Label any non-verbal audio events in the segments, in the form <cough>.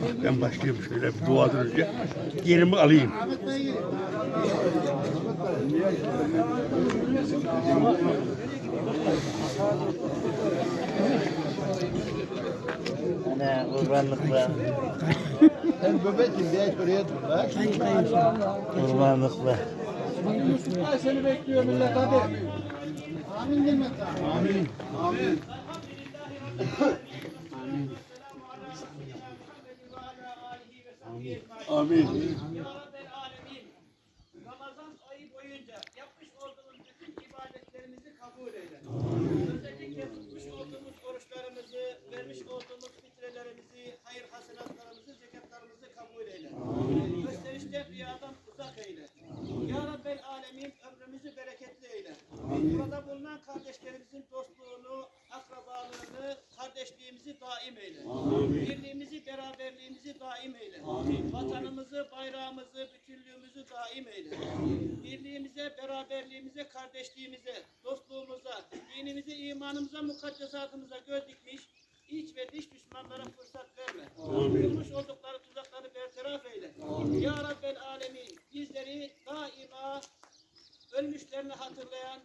Bak ben başlıyorum şöyle bir duadan önce. Yerimi alayım. Ana kurbanlıkla. Sen böbeksin diye oraya dur lan. Kurbanlıkla. Ay seni bekliyor millet hadi. Amin demek. Amin. Amin. Ramazan ayı boyunca yapmış olduğumuz bütün ibadetlerimizi kabul eyle. Özellikle tutmuş olduğumuz oruçlarımızı, vermiş olduğumuz fitrelerimizi, hayır hasenatlarımızı, zekatlarımızı kabul eyle. Gösterişten riyadan uzak eyle. Ya Rabbel Alemin ömrümüzü bereketli eyle. Burada bulunan kardeşlerimizin dostluğunu, akrabalığını, kardeşliğimizi daim eyle. Daim eyle. Vatanımızı, bayrağımızı, bütünlüğümüzü daim eyle. Birliğimize, beraberliğimize, kardeşliğimize, dostluğumuza, dinimize, imanımıza, mukaddesatımıza göz dikmiş, iç ve dış düşmanlara fırsat verme. Kurmuş oldukları tuzakları bertaraf eyle. Ya Rabbel Alemin bizleri daima ölmüşlerini hatırlayan,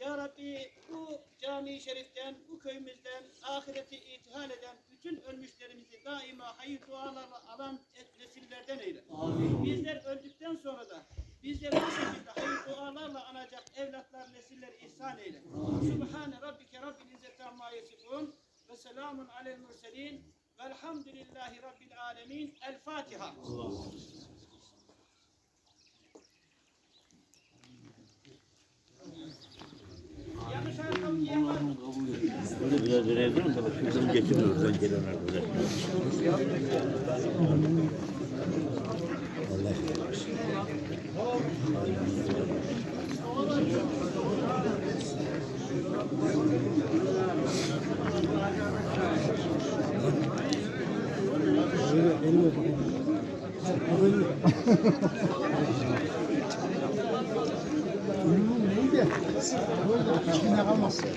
ya Rabbi bu cami-i şeriften, bu köyümüzden, ahireti itihal eden bütün ölmüşlerimizi daima hayır dualarla alan nesillerden eyle. Bizler öldükten sonra da bizleri bu şekilde hayır dualarla anacak evlatlar, nesiller ihsan eyle. Subhane Rabbike Rabbil İzzeti Amma Yasifun ve selamun alel murselin velhamdülillahi Rabbil Alemin. El Fatiha. Yanlış ayakkabı giyen var mı? Böyle biraz durun da bak. Kızım getiriyoruz ben gelen arkadaşlar. <laughs> Neydi? Böyle içine kalmasın.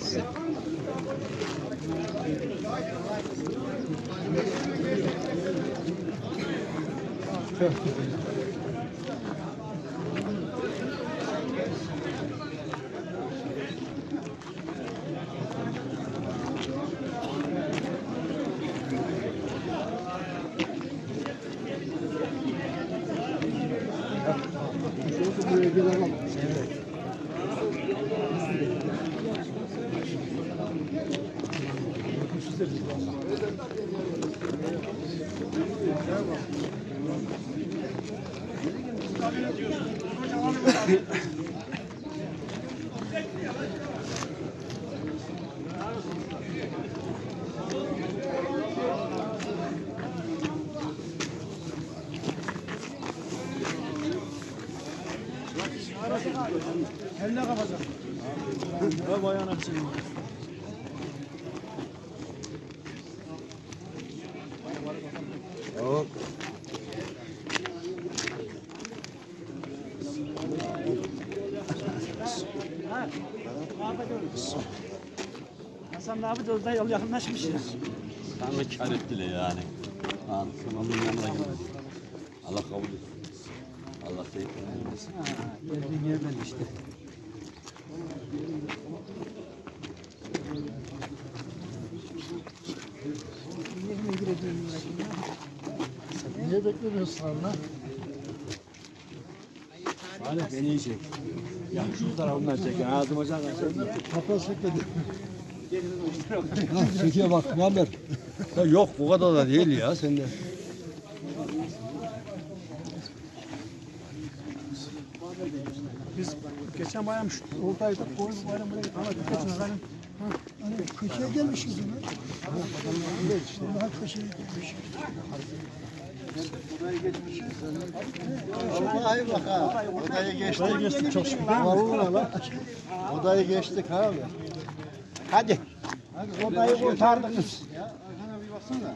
Buraya Eline kapatacak. Ve bayana bir şey. Hasan abi de orada yol yakınlaşmış ya. Da kar ettiler yani. Ha, onun yanına gidiyor. Allah kabul etsin. Allah seyir vermesin. Geldiğin yerden işte. Yerine gireceğim Niye bekliyorsun lan? Salih beni iyi çek. Ya şu tarafından çek. Ağzıma can Kapat çekmedi. Ha, çekiyor bak Muammer. Ya yok bu kadar da değil ya sende. Geçen bayram şu oradaydık. Koyun bayramına gittik. Ama geçen bayram. Hani köşeye gelmişiz. Evet işte. Daha köşeye gelmişiz. Vallahi bak ha. Odayı geçtik. Odayı geçtik çok şükür. Vallahi lan. Odayı geçtik abi. Hadi. Hadi odayı kurtardınız. Ya arkana bir baksana.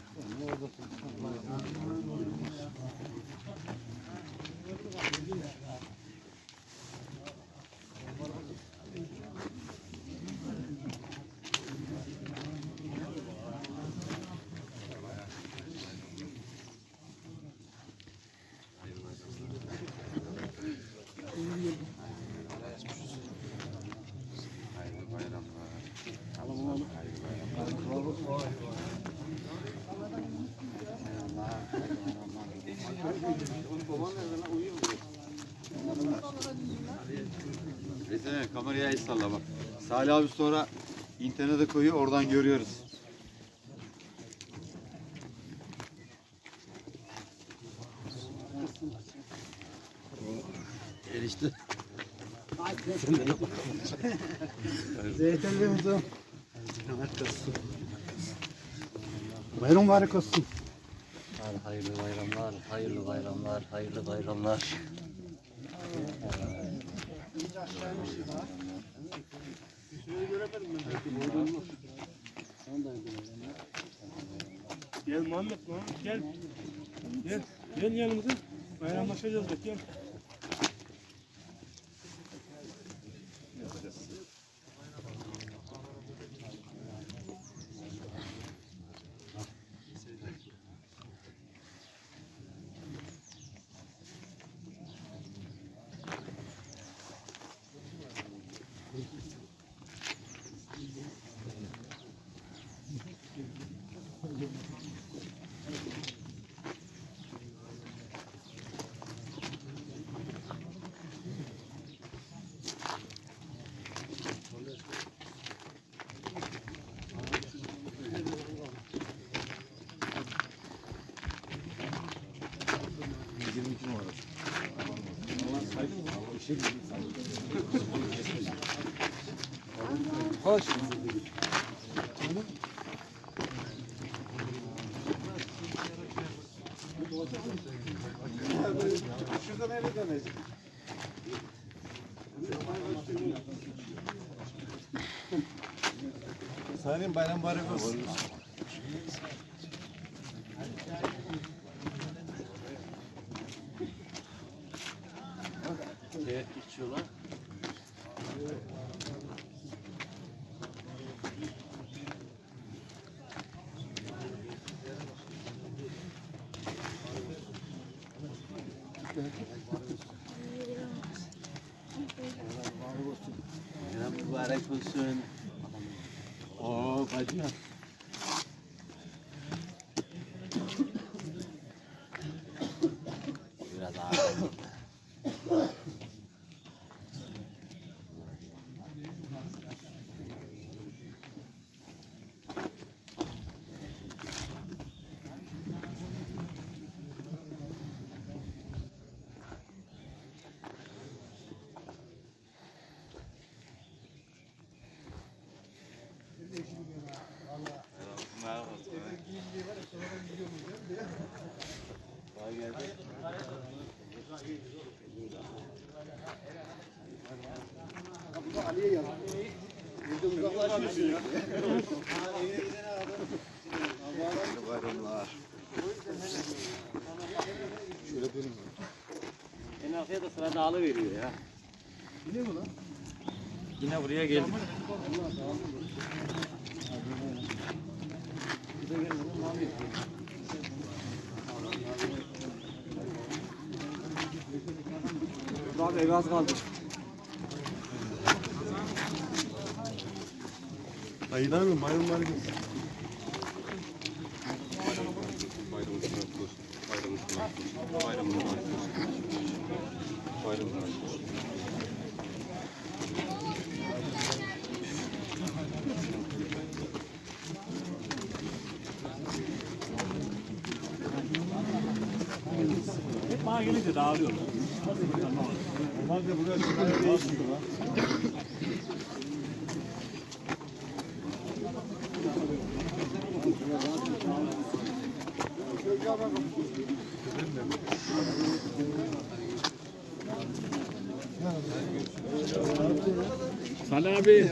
Thank you. Desene kameraya el salla bak. Salih abi sonra internete koyuyor oradan görüyoruz. Erişte. <laughs> Zeytinliğimiz o. Bayram mübarek olsun. Hayırlı bayramlar, hayırlı bayramlar, hayırlı bayramlar. Gel Muhammed Muhammed gel. Gel. Gel yanımıza. Bayramlaşacağız bak gel. Hoş. Sayın bayram mübarek olsun. Bayram mübarek olsun. 有点辣 En arkaya da sıra dağılı veriyor ya. Yine mi lan? Yine buraya geldik. Abi eve az kaldı. Dayılar mı? Bayram mübarek olsun. Hep bana gelince dağılıyor. Salih abi.